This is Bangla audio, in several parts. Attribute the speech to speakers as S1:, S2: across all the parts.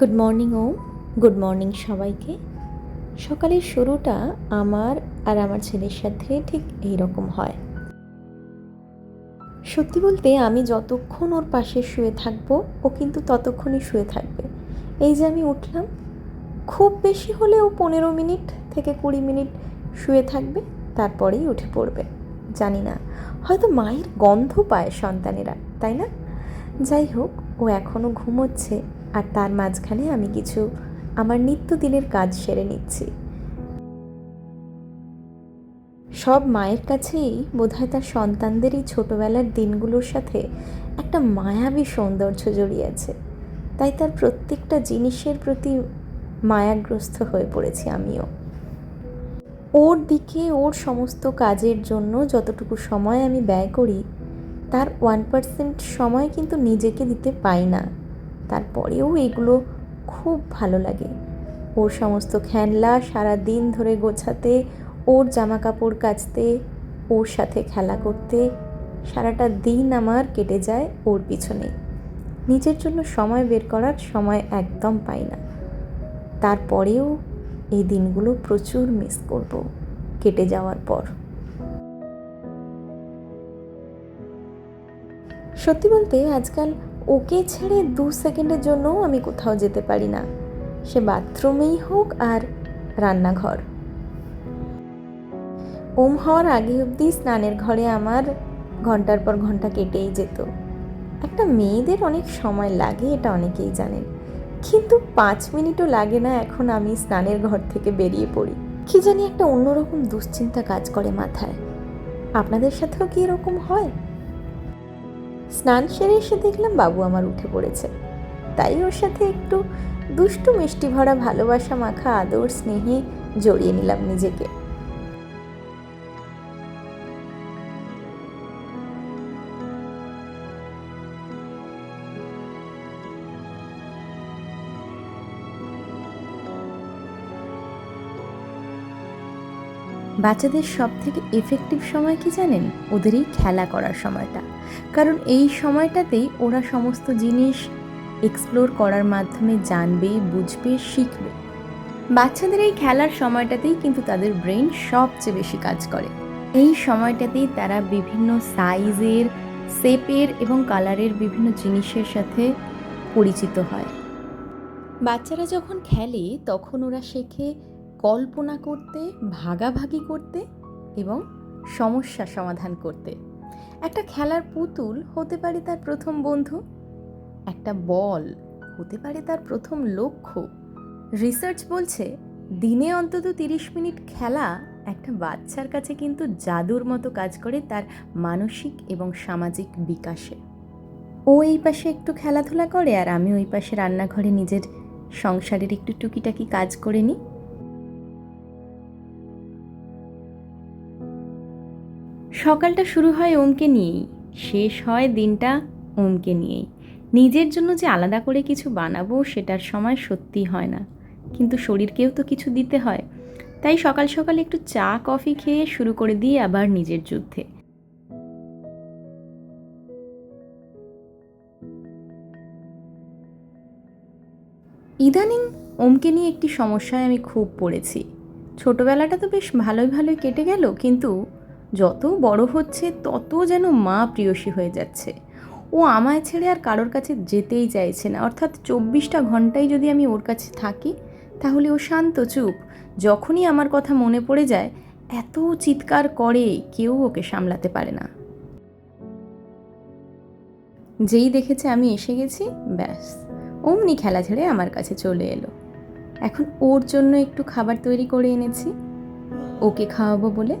S1: গুড মর্নিং ও গুড মর্নিং সবাইকে। সকালের শুরুটা আমার আর আমার ছেলের সাথে ঠিক এই রকম হয়। সত্যি বলতে আমি যতক্ষণ ওর পাশে শুয়ে থাকব, ও কিন্তু ততক্ষণই শুয়ে থাকবে। এই যে আমি উঠলাম, খুব বেশি হলেও পনেরো মিনিট থেকে কুড়ি মিনিট শুয়ে থাকবে, তারপরেই উঠে পড়বে। জানি না, হয়তো মায়ের গন্ধ পায় সন্তানেরা, তাই না? যাই হোক, ও এখনও ঘুমোচ্ছে। আর তার মাঝখানে আমি কিছু আমার নিত্যদিনের কাজ সেরে নিচ্ছি। সব মায়ের কাছেই বোধহয় তার সন্তানদের এই ছোটোবেলার দিনগুলোর সাথে একটা মায়াবী সৌন্দর্য জড়িয়ে আছে। তাই তার প্রত্যেকটা জিনিসের প্রতি মায়াগ্রস্ত হয়ে পড়েছি আমিও। ওর দিকে, ওর সমস্ত কাজের জন্য যতটুকু সময় আমি ব্যয় করি, তার ওয়ান পার্সেন্ট সময় কিন্তু নিজেকে দিতে পাই না। তারপরেও এগুলো খুব ভালো লাগে। ওর সমস্ত খেলনা সারা দিন ধরে গোছাতে, ওর জামা কাপড় কাচতে, ওর সাথে খেলা করতে, সারাটা দিন আমার কেটে যায় ওর পিছনে। নিজের জন্য সময় বের করার সময় একদম পাই না। তারপরেও এই দিনগুলো প্রচুর মিস করব কেটে যাওয়ার পর। সত্যি বলতে আজকাল ওকে ছেড়ে দু সেকেন্ডের জন্যও আমি কোথাও যেতে পারি না। সে বাথরুমেই হোক আর রান্নাঘর। ওম হওয়ার আগে অবধি স্নানের ঘরে আমার ঘণ্টার পর ঘণ্টা কেটেই যেত। একটা মেয়েদের অনেক সময় লাগে, এটা অনেকেই জানেন। কিন্তু পাঁচ মিনিটও লাগে না এখন আমি স্নানের ঘর থেকে বেরিয়ে পড়ি। কি জানি একটা অন্যরকম দুশ্চিন্তা কাজ করে মাথায়। আপনাদের সাথেও কি এরকম হয়? স্নান সেরে এসে দেখলাম বাবু আমার উঠে পড়েছে। তাই ওর সাথে একটু দুষ্টু মিষ্টি ভরা ভালোবাসা মাখা আদর স্নেহে জড়িয়ে নিলাম নিজেকে। বাচ্চাদের সব থেকে এফেক্টিভ সময় কি জানেন? ওদের এই খেলা করার সময়টা। কারণ এই সময়টাতেই ওরা সমস্ত জিনিস এক্সপ্লোর করার মাধ্যমে জানবে, বুঝবে, শিখবে। বাচ্চাদের এই খেলার সময়টাতেই কিন্তু তাদের ব্রেন সবচেয়ে বেশি কাজ করে। এই সময়টাতেই তারা বিভিন্ন সাইজের শেপের এবং কালারের বিভিন্ন জিনিসের সাথে পরিচিত হয়। বাচ্চারা যখন খেলে, তখন ওরা শেখে কল্পনা করতে, ভাগাভাগি করতে এবং সমস্যা সমাধান করতে। একটা খেলার পুতুল হতে পারে তার প্রথম বন্ধু, একটা বল হতে পারে তার প্রথম লক্ষ্য। রিসার্চ বলছে, দিনে অন্তত তিরিশ মিনিট খেলা একটা বাচ্চার কাছে কিন্তু জাদুর মতো কাজ করে তার মানসিক এবং সামাজিক বিকাশে। ও এই পাশে একটু খেলাধুলা করে আর আমি ওই পাশে রান্নাঘরে নিজের সংসারের একটু টুকিটাকি কাজ করে নিই। সকালটা শুরু হয় ওমকে নিয়েই, শেষ হয় দিনটা ওমকে নিয়েই। নিজের জন্য যে আলাদা করে কিছু বানাবো সেটার সময় সত্যি হয় না। কিন্তু শরীরকেও তো কিছু দিতে হয়। তাই সকাল সকাল একটু চা, কফি খেয়ে শুরু করে দিই আবার নিজের যুদ্ধে। ইদানিং ওমকে নিয়ে একটি সমস্যায় আমি খুব পড়েছি। ছোটোবেলাটা তো বেশ ভালোই ভালোই কেটে গেল, কিন্তু যত বড় হচ্ছে, তত যেন মা প্রিয়সী হয়ে যাচ্ছে। ও আমায় ছেড়ে আর কারোর কাছে যেতেই চাইছে না। অর্থাৎ চব্বিশটা ঘন্টাই যদি আমি ওর কাছে থাকি, তাহলে ও শান্ত চুপ। যখনই আমার কথা মনে পড়ে যায়, এত চিৎকার করে কেউ ওকে সামলাতে পারে না। যেই দেখেছে আমি এসে গেছি, ব্যাস। অমনি খেলা ছেড়ে আমার কাছে চলে এলো। এখন ওর জন্য একটু খাবার তৈরি করে এনেছি। ওকে খাওয়াবো বলে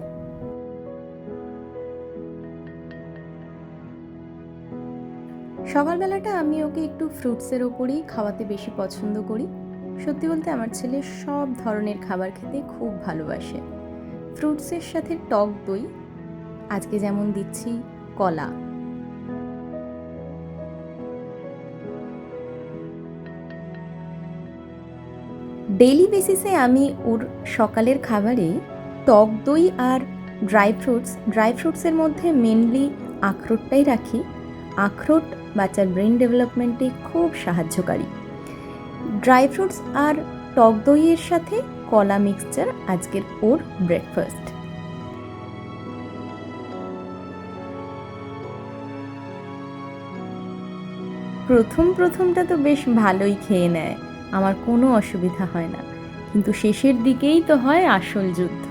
S1: সকালবেলাটা আমি ওকে একটু ফ্রুটসের ওপরেই খাওয়াতে বেশি পছন্দ করি। সত্যি বলতে আমার ছেলে সব ধরনের খাবার খেতে খুব ভালোবাসে। ফ্রুটসের সাথে টক দই, আজকে যেমন দিচ্ছি কলা। ডেইলি বেসিসে আমি ওর সকালের খাবারে টক দই আর ড্রাই ফ্রুটস ড্রাই ফ্রুটসের মধ্যে মেনলি আখরোটটাই রাখি। আখরোট বাচ্চার ব্রেন ডেভেলপমেন্টে খুব সাহায্যকারী। ড্রাই ফ্রুটস আর টক দইয়ের সাথে কলা মিক্সচার আজকের ওর ব্রেকফাস্ট প্রথম প্রথমটা তো বেশ ভালোই খেয়ে নেয়, আমার কোনো অসুবিধা হয় না। কিন্তু শেষের দিকেই তো হয় আসল যুদ্ধ।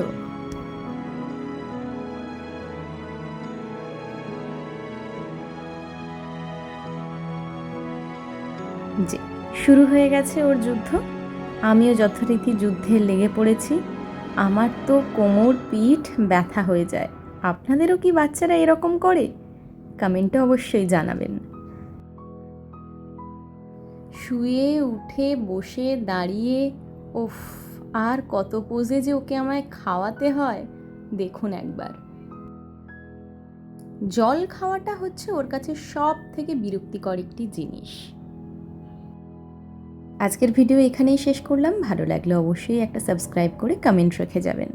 S1: যে শুরু হয়ে গেছে ওর যুদ্ধ। আমিও যথারীতি যুদ্ধে লেগে পড়েছি। আমার তো কোমর, পিঠ ব্যথা হয়ে যায়। আপনাদেরও কি বাচ্চারা এরকম করে? কমেন্টে অবশ্যই জানাবেন। শুয়ে উঠে, বসে, দাঁড়িয়ে, ওফ, আর কত পোজে যে ওকে আমায় খাওয়াতে হয়, দেখুন একবার। জল খাওয়াটা হচ্ছে ওর কাছে সব থেকে বিরক্তিকর একটি জিনিস। আজকের ভিডিও এখানেই শেষ করলাম। ভালো লাগলে অবশ্যই একটা সাবস্ক্রাইব করে কমেন্ট রেখে যাবেন।